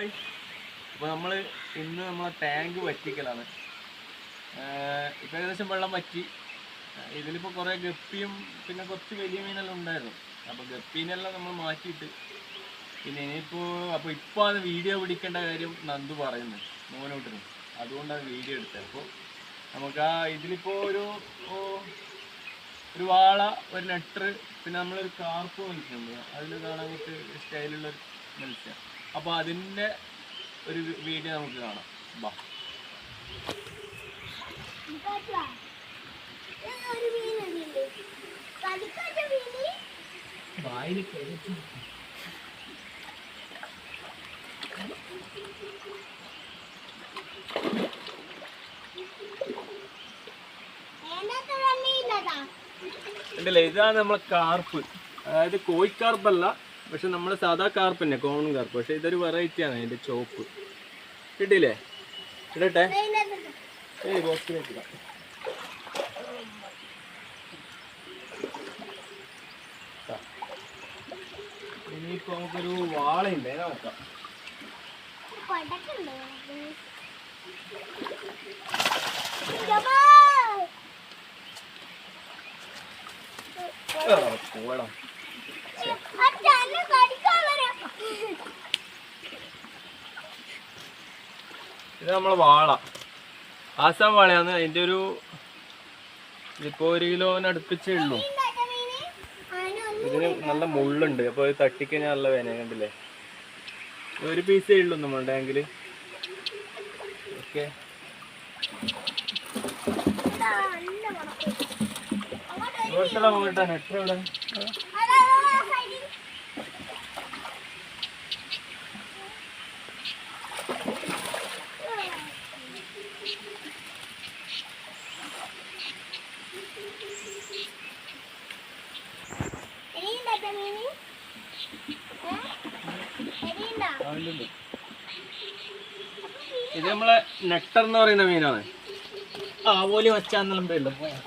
Hi അപ്പോൾ നമ്മൾ ഇന്ന് നമ്മളെ ടാങ്ക് വറ്റിക്കലാണ്. ഇപ്പം ഏകദേശം വെള്ളം വറ്റി. ഇതിലിപ്പോ കുറേ ഗപ്പിയും പിന്നെ കുറച്ച് വലിയ മീനെല്ലാം ഉണ്ടായിരുന്നു. അപ്പോൾ ഗപ്പീനെല്ലാം നമ്മൾ മാറ്റിയിട്ട് പിന്നെ ഇനിയിപ്പോൾ അപ്പോൾ ഇപ്പോൾ അത് വീഡിയോ പിടിക്കേണ്ട കാര്യം നന്ദു പറയുന്നു മോനോട്ടിന്. അതുകൊണ്ടാണ് വീഡിയോ എടുത്തത്. അപ്പോൾ നമുക്ക് ആ ഇതിലിപ്പോൾ ഒരു ഒരു വാള ഒരു നെട്ടർ പിന്നെ നമ്മളൊരു കാർപ്പ് മത്സ്യമുണ്ട് അതിൽ കാണാൻ കുറച്ച് സ്റ്റൈലുള്ള മത്സ്യം. അപ്പോൾ അതിന്റെ ഒരു വീഡിയോ നമുക്ക് കാണാം. ബാ. ഇതാണ് നമ്മളെ കാർപ്പ്. അതായത് കോഴിക്കാർപ്പല്ല പക്ഷെ നമ്മൾ സാധാ കാർപ്പ് തന്നെ കോമൺ കാർപ്പ് പക്ഷെ ഇതൊരു വെറൈറ്റി ആണ് അതിന്റെ ചോപ്പ്. കിട്ടിയില്ലേ? ഇടട്ടെ. അതിനകത്ത് ഏയ് ബോക്സിലേക്ക് ഇടാം. ആ. ഇനിയിപ്പോ നമുക്കൊരു വാളയുണ്ട് അതിനെ നോക്കാം. പോടാ ഇത് നമ്മളെ വാള. ആസാം വാളയാണ്. അതിന്റെ ഒരു ഇതിപ്പോ ഒരു കിലോന് അടുപ്പിച്ചേ ഉള്ളൂ. ഇതിന് നല്ല മുള്ളുണ്ട്. അപ്പോൾ ഇത് തട്ടിക്കഴിഞ്ഞാൽ നല്ല വേന കണ്ടില്ലേ? ഒരു പീസേ ഉള്ളൂ നമ്മുടെ ടാങ്കിൽ ഓക്കെ ഇവിടുത്തെ എത്ര ഇവിടെ? എലിയുണ്ടോ? ഇത് നമ്മളെ നെക്ടർ എന്ന് പറയുന്ന മീനാണ്. ആവോലി വച്ചാന്നെല്ലാം പേരുണ്ട്. പേരുള്ള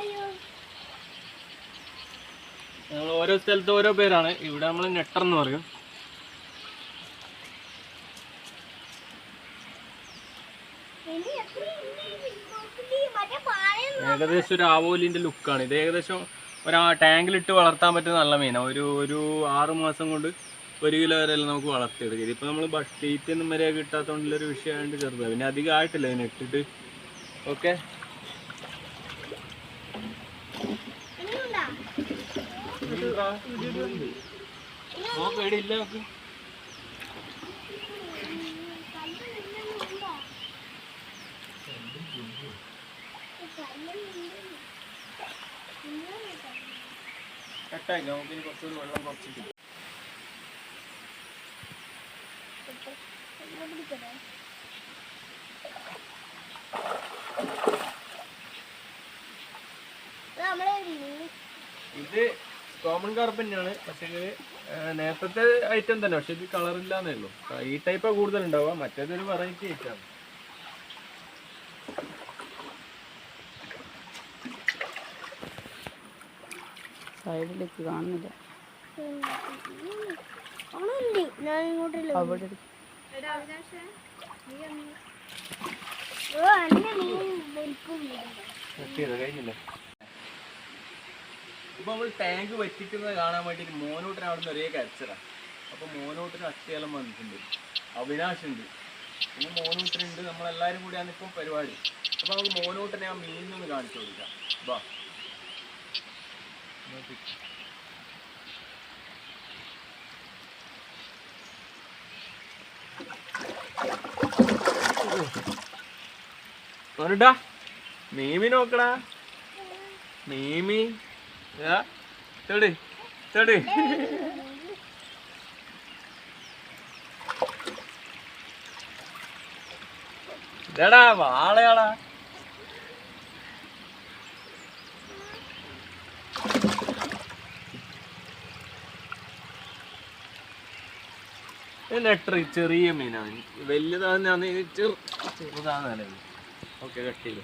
നമ്മൾ ഓരോ സ്ഥലത്ത് ഓരോ പേരാണ്. ഇവിടെ നമ്മൾ നെട്ടർ എന്ന് പറയും? ഏകദേശം ഒരു ആവോലിന്റെ ലുക്കാണ് ഇത് ഏകദേശം ഒരു ടാങ്കിലിട്ട് വളർത്താൻ പറ്റുന്ന നല്ല മീനാണ് ഒരു ഒരു ആറ് മാസം കൊണ്ട് ഒരു കിലോ വരെ എല്ലാം നമുക്ക് വളർത്തിയെടുക്കാം. ഇതിപ്പോൾ നമ്മൾ ഒന്നും വരെ കിട്ടാത്തതുകൊണ്ടുള്ളൊരു വിഷയമായിട്ട് ചെറുതാണ് പിന്നെ അധികം ആയിട്ടില്ല അതിനെ ഇട്ടിട്ട്. ഓക്കെ കട്ടായില്ല നമുക്കിനി കുറച്ചൊരു കുറച്ചുകൂടി വെള്ളം കുറച്ചിട്ട്. ഇത് നമ്മളെ മീൻ. ഇത് കോമൺ കാർപ്പ് തന്നെയാണ് പക്ഷേ നേരത്തെ ഐറ്റം തന്നെ പക്ഷെ ഇത് കളർ ഇല്ലാന്നേ ഉള്ളൂ ഈ ടൈപ്പ് കൂടുതൽ ഉണ്ടാവുക മറ്റേതൊരു വെറൈറ്റി ഐറ്റം സൈഡിലേക്ക് കാണുന്നില്ല അവളുണ്ട്. ഞാൻ ഇങ്ങോട്ടില്ല. അവിടെ ഓ, അന്ന മീൻ വലിപ്പമില്ല. കിട്ടിയത് കഴിഞ്ഞില്ലേ? ഇപ്പൊ നമ്മൾ ടാങ്ക് വറ്റിക്കുന്നത് കാണാൻ വേണ്ടിട്ട് മോനോട്ടിന് അവിടെ നിന്ന് ഒരേ കരച്ചതാ അപ്പൊ മോനോട്ടിന് അത്യാലം വന്നിട്ടുണ്ട്. അവിനാശ് ഉണ്ട് പിന്നെ മോനോട്ടിനുണ്ട്. നമ്മളെല്ലാരും കൂടിയാണ് ഇപ്പം പരിപാടി. അപ്പൊ നമുക്ക് മോനോട്ടിനെ ആ മീനിനൊന്ന് കാണിച്ചു കൊടുക്കാം. വാ മോനുട്ടാ മീമി നോക്കടാ. മീമി ചെടി ചെടി ഇതാടാ വാളയാടാ. നെട്ടറി ചെറിയ മീനാണ്. വലിയതാണ് ചെറുതാണ് ഓക്കെ കട്ട് ചെയ്തു.